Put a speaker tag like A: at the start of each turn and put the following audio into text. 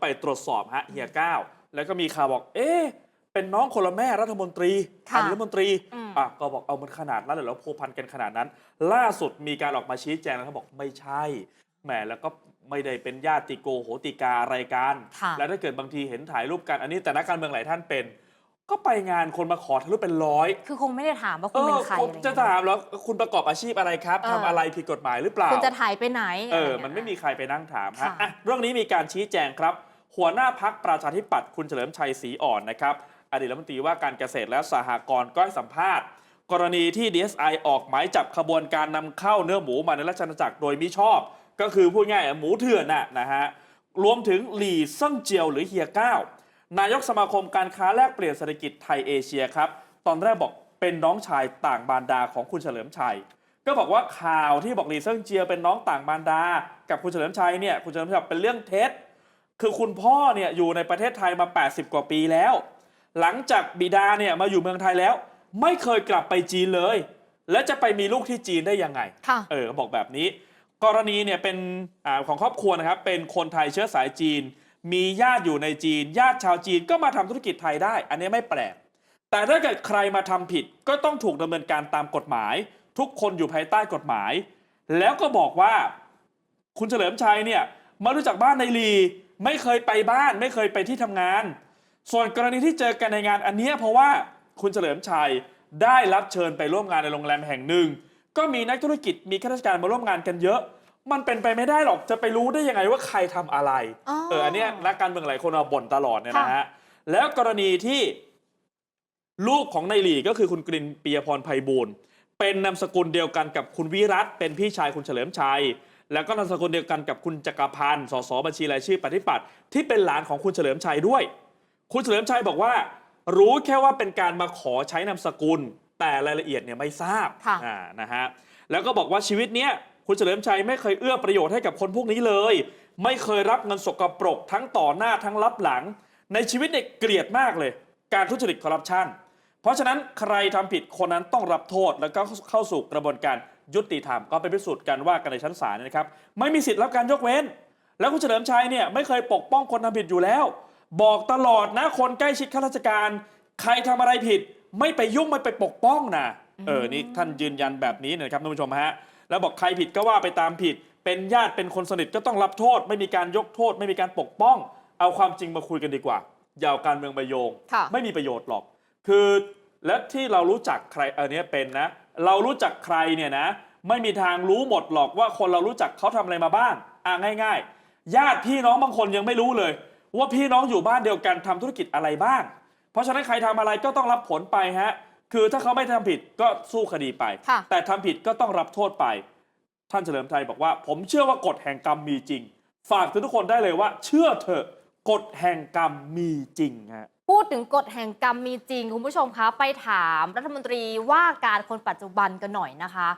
A: ไปตรวจสอบฮะเฮียก้าวแล้วก็มีข่าวบอก เอ๊ะเป็นน้องคนละแม่รัฐมนตรี
B: ค่ะ
A: นายรัฐมนตรี
B: อืม
A: อะก็บอกเอามันขนาดนั้นเลยแล้วโพวพันกันขนาดนั้น ล่าสุดมีการออกมาชี้แจงแล้วเขาบอกไม่ใช่แหมแล้วก็ไม่ได้เป็นญาติโกโหติกาอะไรกัน
B: ค่ะ
A: แล้วถ้าเกิดบางทีเห็นถ่ายรูปกันอันนี้แต่นักการเมืองหลายท่านเป็น ก็ไปงานคนมาขอถ่ายรูปเป็นร้อย
B: คือคงไม่ได้ถามว่า
A: เอ
B: คุณเป็
A: อน
B: ใคร
A: ผม
B: อะไร
A: จะ
B: เงี้ย
A: ถามแล้วคุณประกอบอาชีพอะไรครับ
B: เออ
A: ทำอะไรผิดกฎหมายหรือเปล่า
B: คุณจะถ่ายไปไหน
A: เออะ
B: รงี้ย
A: มันไม่มีใครไปนั่งถามฮะ
B: ค่ะ
A: อะเรื่องนี้มีการชี้แจงครับ หัวหน้าพักประชาธิปัตย์คุณเฉลิมชัยศรีอ่อนนะครับ อดีตรัฐมนตรีว่าการเกษตรและสหกรณ์ก็ให้สัมภาษณ์ กรณีที่ DSI ออกหมายจับขบวนการนำเข้าเนื้อหมูมาในราชอาณาจักรโดยมิชอบ ก็คือพูดง่ายๆหมูเถื่อนน่ะนะฮะ รวมถึงหลี่เซิ่งเจียวหรือเฮียก้าว นายกสมาคมการค้าแลกเปลี่ยนเศรษฐกิจไทยเอเชียครับ ตอนแรกบอกเป็นน้องชายต่างบานดาของคุณเฉลิมชัย ก็บอกว่าข่าวที่บอกหลีเซิ่งเจียเป็นน้องต่างบานดา กับคุณเฉลิมชัยเนี่ยคุณเฉลิมชัยบอกเป็นเรื่องเท็จ คือคุณพ่อเนี่ยอยู่ในประเทศไทยมา 80 กว่าปีแล้ว หลังจากบิดาเนี่ยมาอยู่เมืองไทยแล้ว ไม่เคยกลับไปจีนเลย และจะไปมีลูกที่จีนได้ยังไง
B: ค่ะ
A: เออเขาบอกแบบนี้ กรณีเนี่ยเป็นอาของครอบครัวนะครับเป็นคนไทยเชื้อสายจีน มีญาติอยู่ในจีน ญาติชาวจีนก็มาทำธุรกิจไทยได้ อันนี้ไม่แปลก แต่ถ้าเกิดใครมาทำผิดก็ต้องถูกดำเนินการตามกฎหมาย ทุกคนอยู่ภายใต้กฎหมาย แล้วก็บอกว่า คุณเฉลิมชัยเนี่ยมารู้จักบ้านในลี ไม่เคยไปบ้าน ไม่เคยไปที่ทำงาน ส่วนกรณีที่เจอกันในงานอันเนี้ยเพราะว่าคุณเฉลิมชัยได้รับเชิญไปร่วมงานในโรงแรมแห่งหนึ่ง ก็มีนักธุรกิจมีข้าราชการมาร่วมงานกันเยอะ มันเป็นไปไม่ได้หรอกจะไปรู้ได้ยังไงว่าใครทำอะไร
B: อ๋อ
A: เอออันเนี้ยนักการเมืองหลายคนมาบ่นตลอดเนี่ยนะ
B: ค่ะ
A: ฮะ แล้วกรณีที่ลูกของนายหลีก็คือคุณกรินปียพรไพบูลย์เป็นนามสกุลเดียวกันกับคุณวิรัตเป็นพี่ชายคุณเฉลิมชัย แล้วก็นามสกุลเดียวกันกับคุณจักรพันธ์สสบัญชีรายชื่อปฏิปัติที่เป็นหลานของคุณเฉลิมชัยด้วย คุณเฉลิมชัยบอกว่า รู้แค่ว่าเป็นการมาขอใช้นามสกุล แต่รายละเอียดเนี่ยไม่ทราบ
B: ค่ะ
A: อ่านะฮะแล้วก็บอกว่าชีวิตเนี้ย คุณเฉลิมชัยไม่เคยเอื้อประโยชน์ให้กับคนพวกนี้เลย ไม่เคยรับเงินสกปรกทั้งต่อหน้าทั้งรับหลัง ในชีวิตเนี่ยเกลียดมากเลย การทุจริตคอร์รัปชันเพราะฉะนั้นใครทำผิดคนนั้นต้องรับโทษ แล้วก็เข้าสู่กระบวนการยุติธรรมก็ไปพิสูจน์กันว่ากันในชั้นศาลนะครับ ไม่มีสิทธิ์รับการยกเว้น แล้วคุณเฉลิมชัยเนี่ยไม่เคยปกป้องคนทำผิดอยู่แล้ว บอกตลอดนะคนใกล้ชิดข้าราชการ ใครทำอะไรผิด ไม่ไปยุ่งไม่ไปปกป้องนะเออนี่ท่านยืนยันแบบนี้นะครับท่านผู้ชมฮะ แล้วบอกใครผิดก็ว่าไปตามผิด เป็นญาติเป็นคนสนิทก็ต้องรับโทษ ไม่มีการยกโทษ ไม่มีการปกป้อง เอาความจริงมาคุยกันดีกว่าอย่าเอาการเมืองมาโยง
B: ค่ะ
A: ไม่มีประโยชน์หรอก คือและที่เรารู้จักใครอันเนี้ยเป็นนะ เรารู้จักใครเนี่ยนะ ไม่มีทางรู้หมดหรอกว่าคนเรารู้จักเขาทำอะไรมาบ้างอะง่าย ๆ ญาติพี่น้องบางคนยังไม่รู้เลย ว่าพี่น้องอยู่บ้านเดียวกันทำธุรกิจอะไรบ้าง เพราะฉะนั้นใครทำอะไรก็ต้องรับผลไปฮะ คือถ้าเขาไม่ทำผิดก็สู้คดีไป
B: ค่ะ
A: แต่ทำผิดก็ต้องรับโทษไป ท่านเฉลิมชัยบอกว่า ผมเชื่อว่ากฎแห่งกรรมมีจริง ฝากถึงทุกคนได้เลยว่า เชื่อเถอะกฎแห่งกรรมมีจริงฮะ
B: พูดถึงกฎแห่งกรรมมีจริง คุณผู้ชมคะ ไปถามรัฐมนตรีว่าการคนปัจจุบันกันหน่อยนะคะ